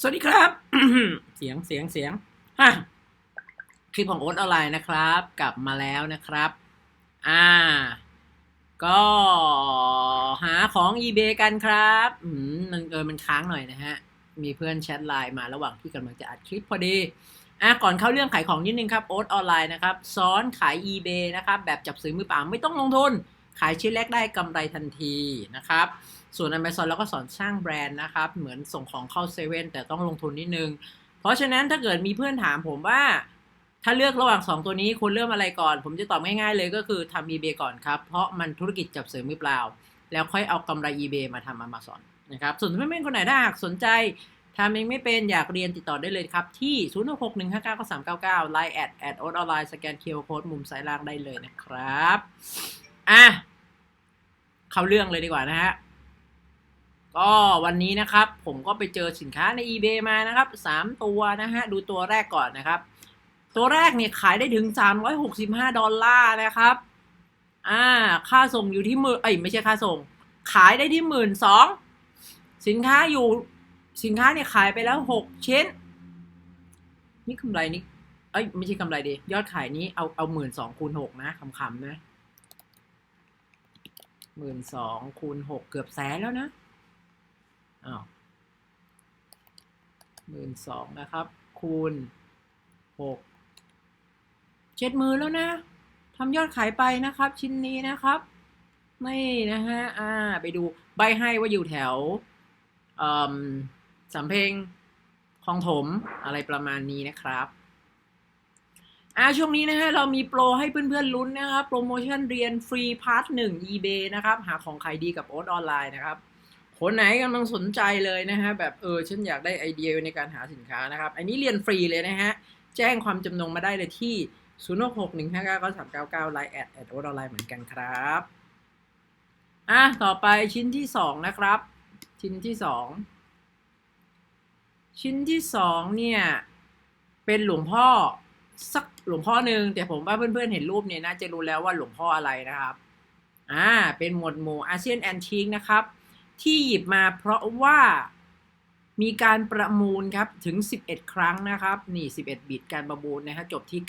สวัสดีครับ เสียงเสียงเสียงฮะคลิปของโอ๊ตออนไลน์นะครับ กลับมาแล้วนะครับ อ่า ก็หาของ eBay กันครับอืมมันเออมันค้างหน่อยนะฮะ มีเพื่อนแชทไลน์มาระหว่างที่กำลังจะอัดคลิปพอดีอะก่อนเข้าเรื่องขายของนิดนึงครับโอ๊ตออนไลน์นะครับ สอนขาย eBay นะครับ แบบจับซื้อมือเปล่าไม่ต้องลงทุน ขายชิ้นแรกได้กำไรทันทีนะครับ ส่วน Amazon เราก็สอนสร้างแบรนด์นะครับ เหมือนส่งของเข้าเซเว่นแต่ต้องลงทุนนิดนึง เพราะฉะนั้นถ้าเกิดมีเพื่อนถามผมว่า ถ้าเลือกระหว่าง 2 ตัวนี้คุณเริ่มอะไรก่อน ผมจะตอบง่ายๆเลยก็คือทำ eBay ก่อนครับ เพราะมันธุรกิจจับเสริมมือเปล่า แล้วค่อยเอากำไร eBay มาทำ Amazon นะครับส่วนเพื่อนๆคนไหนถ้าหากสนใจทำเองไม่เป็นอยากเรียนติดต่อได้เลยครับ ที่ 0 6 1 5 9 9 3 9 9 Line แอดแอดออนไลน์สแกนเคอร์โค้ดมุมซ้ายล่างได้เลยนะครับ อะ เข้าเรื่องเลยดีกว่านะฮะ ก็วันนี้นะครับผมก็ไปเจอสินค้าใน eBay มานะครับสามตัวนะฮะดูตัวแรกก่อนนะครับ ตัวแรกเนี่ยขายได้ถึง 365 ดอลลาร์นะครับอ่าค่าส่งอยู่ที่หมื่นเอ้ยไม่ใช่ค่าส่ง ขายได้ที่หมื่นสองสินค้าอยู่สินค้าเนี่ยขายไปแล้วหกชิ้น นี่กำไรนี่เอ้ยไม่ใช่กำไรดียอดขายนี้เอาเอาหมื่นสองคูณหกนะคำๆนะหมื่นสองคูณหกเกือบแสนแล้วนะ อ้าวหมื่นสองนะครับ คูณหกเจ็ดหมื่นแล้วนะทำยอดขายไปนะครับ ชิ้นนี้นะครับไม่นะฮะอ่า ไปดูใบให้ว่าอยู่แถวอืมสำเพ็งคลองถมอะไรประมาณนี้นะครับอ่าช่วงนี้นะฮะเรามีโปรให้เพื่อนๆลุ้นนะครับ โปรโมชั่นเรียนฟรีพาร์ทหนึ่ง eBay นะครับ หาของขายดีกับโอ๊ตออนไลน์นะครับ คนไหนกำลังสนใจเลยนะฮะแบบเออฉันอยากได้ไอเดียในการหาสินค้านะครับ อันนี้เรียนฟรีเลยนะฮะ แจ้งความจำนงมาได้เลยที่ 0 6 6 1 5 9 9 3 9 9 Line แอดแอดโอออนไลน์เหมือนกันครับอะต่อไปชิ้นที่สองนะครับ ชิ้นที่สองชิ้นที่สองเนี่ย เป็นหลวงพ่อสักหลวงพ่อหนึ่งแต่ผมว่าเพื่อนๆเห็นรูปเนี่ยน่าจะรู้แล้วว่าหลวงพ่ออะไรนะครับอ่าเป็นหมวดหมู่อาเซียนแอนทิกนะครับ ที่หยิบมาเพราะว่ามีการประมูลครับถึง 11 ครั้งนะครับ นี่ 11 บิตการประมูลนะฮะจบที่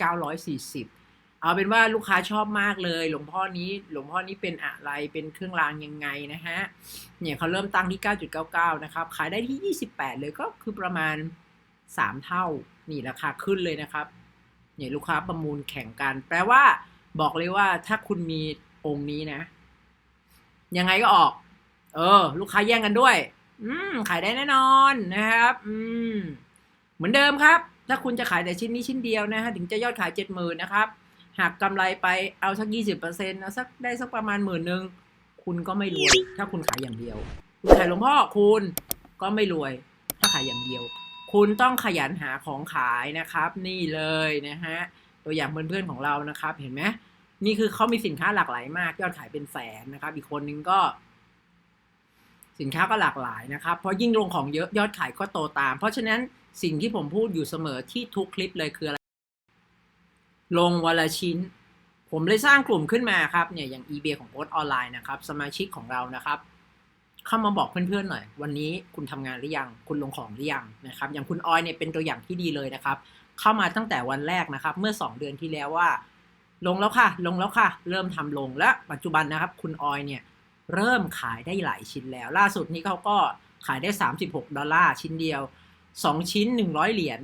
940 เอาเป็นว่าลูกค้าชอบมากเลย หลวงพ่อนี้หลวงพ่อนี้เป็นอะไรเป็นเครื่องรางยังไงนะฮะเนี่ยเขาเริ่มตั้งที่ 9.99 นะครับ ขายได้ที่ 28 เลยก็คือประมาณ 3 เท่า นี่ราคาขึ้นเลยนะครับเนี่ยลูกค้าประมูลแข่งกัน แปลว่าบอกเลยว่าถ้าคุณมีองค์นี้นะ ยังไงก็ออก เออ ลูกค้าแย่งกันด้วย อืม ขายได้แน่นอนนะครับ อืม เหมือนเดิมครับ ถ้าคุณจะขายแต่ชิ้นนี้ชิ้นเดียวนะฮะ ถึงจะยอดขายเจ็ดหมื่นนะครับ หากกำไรไปเอาสักยี่สิบเปอร์เซ็นต์เอาสักได้สักประมาณหมื่นหนึ่งคุณก็ไม่รวย ถ้าคุณขายอย่างเดียว คุณขายหลวงพ่อคุณก็ไม่รวย ถ้าขายอย่างเดียว คุณต้องขยันหาของขายนะครับ นี่เลยนะฮะ ตัวอย่างเพื่อนๆของเรานะครับ เห็นไหมนี่คือเขามีสินค้าหลากหลายมาก ยอดขายเป็นแสนนะครับ อีกคนนึงก็ สินค้าก็หลากหลายนะครับ เพราะยิ่งลงของเยอะยอดขายก็โตตาม เพราะฉะนั้นสิ่งที่ผมพูดอยู่เสมอที่ทุกคลิปเลยคืออะไรลงวันละชิ้น ผมเลยสร้างกลุ่มขึ้นมาครับเนี่ยอย่าง eBay ของโอ๊ตออนไลน์นะครับสมาชิกของเรานะครับเข้ามาบอกเพื่อนๆหน่อย วันนี้คุณทำงานหรือยัง คุณลงของหรือยังนะครับ อย่างคุณออยเนี่ยเป็นตัวอย่างที่ดีเลยนะครับ เข้ามาตั้งแต่วันแรกนะครับ เมื่อ 2 เดือนที่แล้วว่า ลงแล้วค่ะ ลงแล้วค่ะ เริ่มทำลงและปัจจุบันนะครับ คุณออยเนี่ย เริ่มขายได้หลายชิ้นแล้ว ล่าสุดนี้เขาก็ขายได้ 36 ดอลลาร์ชิ้นเดียว 2 ชิ้น 100 เหรียญ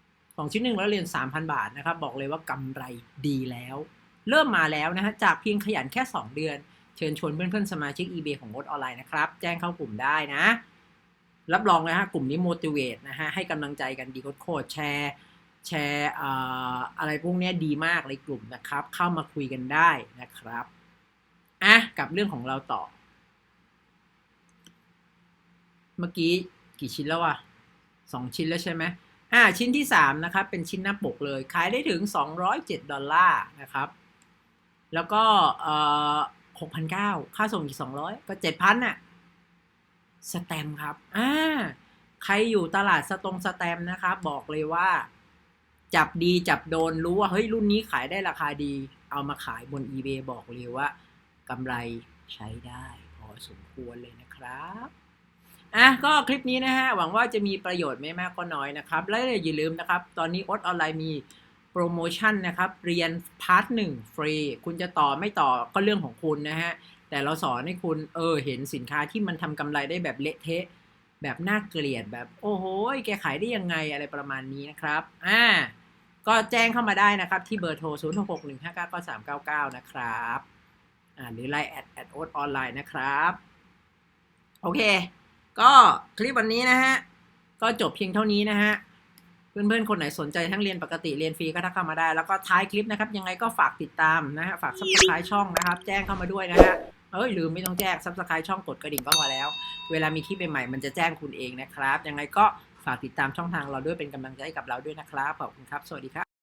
2ชิ้น 100 เหรียญ 3,000 บาทนะครับ บอกเลยว่ากำไรดีแล้ว เริ่มมาแล้วนะฮะ จากเพียงขยันแค่ 2 เดือน เชิญชวนเพื่อนๆ สมาชิก eBay ของโอ๊ตออนไลน์นะครับ แจ้งเข้ากลุ่มได้นะ รับรองนะฮะ กลุ่มนี้ motivate นะฮะ ให้กำลังใจกันดีโคตรแชร์ แชร์อะไรพวกนี้ดีมากในกลุ่มนะครับ เข้ามาคุยกันได้นะครับ กับเรื่องของเราต่อ เมื่อกี้กี่ชิ้นแล้วอะสองชิ้นแล้วใช่ไหมอ่าชิ้นที่สามนะครับเป็นชิ้นหน้าปกเลย ขายได้ถึงสองร้อยเจ็ดดอลลาร์นะครับ แล้วก็เอ่อหกพันเก้าค่าส่งอีกสองร้อยก็เจ็ดพันอะสแตมครับอ่าใครอยู่ตลาดสตรงสแตมนะครับ บอกเลยว่า จับดีจับโดนรู้ว่า เฮ้ยรุ่นนี้ขายได้ราคาดี เอามาขายบน eBay บอกเลยว่า กำไรใช้ได้พอสมควรเลยนะครับอะก็คลิปนี้นะฮะ หวังว่าจะมีประโยชน์ไม่มากก็น้อยนะครับ และอย่าลืมนะครับ ตอนนี้อดออนไลน์มีโปรโมชั่นนะครับ เรียนพาร์ทหนึ่งฟรี คุณจะต่อไม่ต่อก็เรื่องของคุณนะฮะ แต่เราสอนให้คุณเออเห็นสินค้าที่มันทำกำไรได้แบบเละเทะ แบบน่าเกลียดแบบโอ้โหแกขายได้ยังไงอะไรประมาณนี้นะครับอ่าก็แจ้งเข้ามาได้นะครับ ที่เบอร์โทร 0 6 6 1 5 9 9 3 9 9 นะครับ หรือไลน์แอดแอดโอออนไลน์นะครับ โอเค ก็คลิปวันนี้นะฮะ ก็จบเพียงเท่านี้นะฮะ เพื่อนๆ คนไหนสนใจทั้งเรียนปกติเรียนฟรีก็ทักเข้ามาได้ แล้วก็ท้ายคลิปนะครับ ยังไงก็ฝากติดตามนะฮะ ฝาก subscribe ช่องนะครับ แจ้งเข้ามาด้วยนะฮะเอ้ยลืมไม่ต้องแจ้ง subscribe ช่องกดกระดิ่งก็พอแล้ว เวลามีคลิปใหม่ๆมันจะแจ้งคุณเองนะครับ ยังไงก็ฝากติดตามช่องทางเราด้วยเป็นกำลังใจให้กับเราด้วยนะครับ ขอบคุณครับ สวัสดีครับ